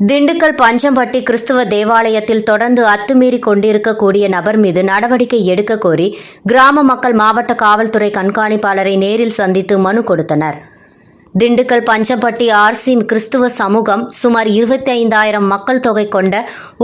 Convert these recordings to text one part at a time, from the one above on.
திண்டுக்கல் பஞ்சம்பட்டி கிறிஸ்துவ தேவாலயத்தில் தொடர்ந்து அத்துமீறி கொண்டிருக்கக்கூடிய நபர் மீது நடவடிக்கை எடுக்க கோரி கிராம மக்கள் மாவட்ட காவல்துறை கண்காணிப்பாளரை நேரில் சந்தித்து மனு கொடுத்தனர். திண்டுக்கல் பஞ்சம்பட்டி ஆர்சி கிறிஸ்துவ சமூகம் சுமார் இருபத்தி ஐந்தாயிரம் மக்கள் தொகை கொண்ட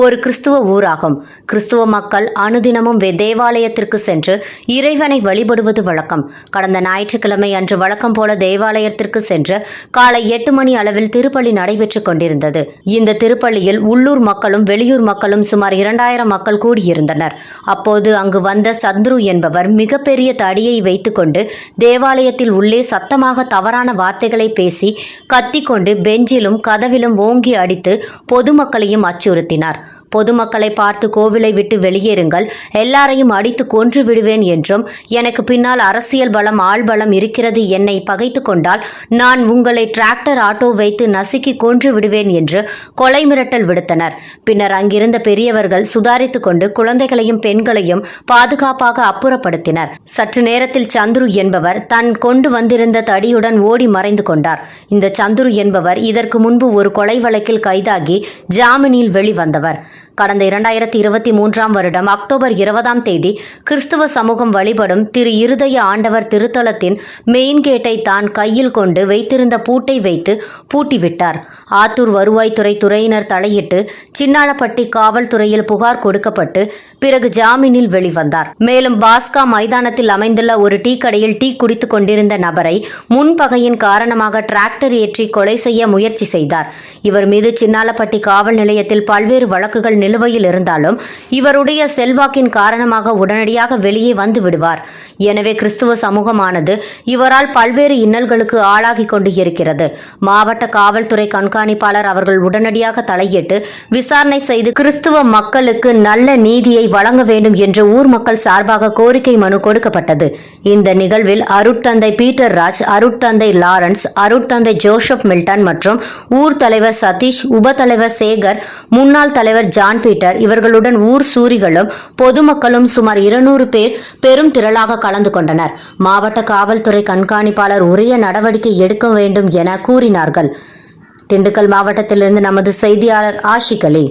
ஒரு கிறிஸ்துவ ஊராகும். கிறிஸ்துவ மக்கள் அனுதினமும் தேவாலயத்திற்கு சென்று இறைவனை வழிபடுவது வழக்கம். கடந்த ஞாயிற்றுக்கிழமை அன்று வழக்கம் போல தேவாலயத்திற்கு சென்று காலை எட்டு மணி அளவில் திருப்பலி நடைபெற்றுக் கொண்டிருந்தது. இந்த திருப்பள்ளியில் உள்ளூர் மக்களும் வெளியூர் மக்களும் சுமார் இரண்டாயிரம் மக்கள் கூடியிருந்தனர். அப்போது அங்கு வந்த சந்துரு என்பவர் மிகப்பெரிய தடியை வைத்துக்கொண்டு தேவாலயத்தில் உள்ளே சத்தமாக தவறான வார்த்தைகளை பேசி கத்திக்கொண்டு பெஞ்சிலும் கதவிலும் ஓங்கி அடித்து பொதுமக்களையும் அச்சுறுத்தினார். பொதுமக்களை பார்த்து கோவிலை விட்டு வெளியேறுங்கள். எல்லாரையும் அடித்து கொன்று விடுவேன் என்றும் எனக்கு பின்னால் அரசியல் பலம் ஆள்பலம் இருக்கிறது என்னை பகைத்து கொண்டால் நான் உங்களை டிராக்டர் ஆட்டோ வைத்து நசுக்கி கொன்று விடுவேன் என்று கொலை மிரட்டல் விடுத்தனர். பின்னர் அங்கிருந்த பெரியவர்கள் சுதாரித்து கொண்டு குழந்தைகளையும் பெண்களையும் பாதுகாப்பாக அப்புறப்படுத்தினர். சற்று நேரத்தில் சந்துரு என்பவர் தன் கொண்டு வந்திருந்த தடியுடன் ஓடி மறைந்து கொண்டார். இந்த சந்துரு என்பவர் இதற்கு முன்பு ஒரு கொலை வழக்கில் கைதாகி ஜாமீனில் வெளிவந்தவர். கடந்த இரண்டாயிரத்தி இருபத்தி மூன்றாம் வருடம் அக்டோபர் இருபதாம் தேதி கிறிஸ்துவ சமூகம் வழிபடும் திரு இருதய ஆண்டவர் திருத்தலத்தின் மெயின் கேட்டை தான் கையில் கொண்டு வைத்திருந்த பூட்டை வைத்து பூட்டிவிட்டார். ஆத்தூர் வருவாய்த்துறை துறையினர் தலையிட்டு சின்னாளப்பட்டி காவல்துறையில் புகார் கொடுக்கப்பட்டு பிறகு ஜாமீனில் வெளிவந்தார். மேலும் பாஸ்கா மைதானத்தில் அமைந்துள்ள ஒரு டீ கடையில் டீ குடித்துக் கொண்டிருந்த நபரை முன்பகையின் காரணமாக டிராக்டர் ஏற்றி கொலை செய்ய முயற்சி செய்தார். இவர் மீது சின்னாலப்பட்டி காவல் நிலையத்தில் பல்வேறு வழக்குகள் நிலுவையில் இருந்தாலும் இவருடைய செல்வாக்கின் காரணமாக உடனடியாக வெளியே வந்து விடுவார். எனவே கிறிஸ்துவ சமூகமானது இவரால் பல்வேறு இன்னல்களுக்கு ஆளாகி கொண்டு இருக்கிறது மாவட்ட காவல்துறை கண்காணிப்பாளர் அவர்கள் உடனடியாக தலையிட்டு விசாரணை செய்து கிறிஸ்துவ மக்களுக்கு நல்ல நீதியை வழங்க வேண்டும் என்று ஊர் மக்கள் சார்பாக கோரிக்கை மனு கொடுக்கப்பட்டது. இந்த நிகழ்வில் அருட்தந்தை பீட்டர் ராஜ் அருட்தந்தை லாரன்ஸ் அருட்தந்தை ஜோசப் மில்டன் மற்றும் ஊர் தலைவர் சதீஷ் உப தலைவர் சேகர் முன்னாள் தலைவர் ஜான் ஜான் பீட்டர் இவர்களுடன் ஊர் சூரிகளும் பொதுமக்களும் சுமார் இருநூறு பேர் பெரும் திரளாக கலந்து கொண்டனர். மாவட்ட காவல்துறை கண்காணிப்பாளர் உரிய நடவடிக்கை எடுக்க வேண்டும் என கூறினார்கள். திண்டுக்கல் மாவட்டத்திலிருந்து நமது செய்தியாளர் ஆஷிக் அலி.